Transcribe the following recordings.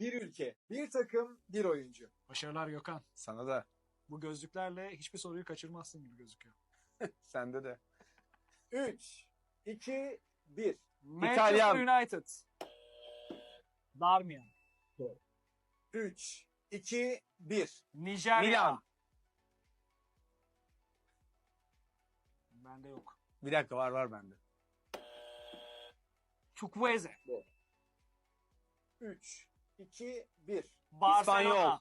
bir ülke, bir takım, bir oyuncu. Başarılar Gökhan. Sana da. Bu gözlüklerle hiçbir soruyu kaçırmazsın gibi gözüküyor. Sende de. 3, 2, 1. Manchester United. Darmian. 3, 2, 1. Nijerya. Milan. Bende yok. Bir dakika var var bende. Chukwueze. 3, 2, 1. Barcelona.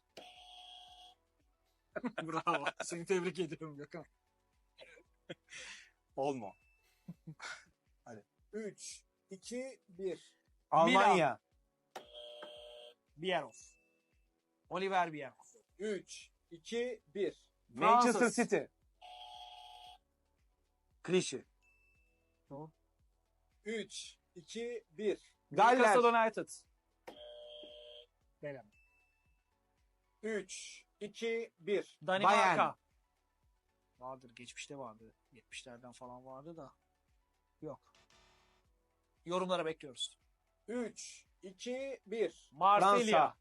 Bravo. Seni tebrik ediyorum Gökhan. Olma. 3, 2, 1. Almanya. Bierhoff. Oliver Bierhoff. 3, 2, 1. Manchester Fransız. City. Klişe. 3, 2, 1. Galler. Newcastle United. Belem. 3, 2, 1. Danimarka. Bayern. Vardır. Geçmişte vardı. 70'lerden falan vardı da. Yok. Yorumlara bekliyoruz. 3, 2, 1. Marsilya.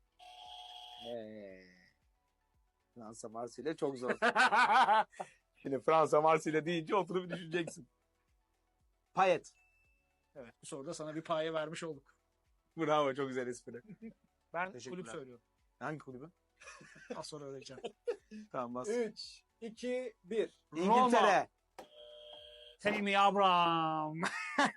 Fransa Marsilya çok zor. Şimdi Fransa Marsilya deyince oturup düşüneceksin. Payet. evet. Bu soruda sana bir paye vermiş olduk. Bravo çok güzel espri. Ben kulüp söylüyorum. Hangi kulübü? Az sonra öğreneceğim. Tamam bas. 3, 2, 1. İngiltere. Tammy Abraham.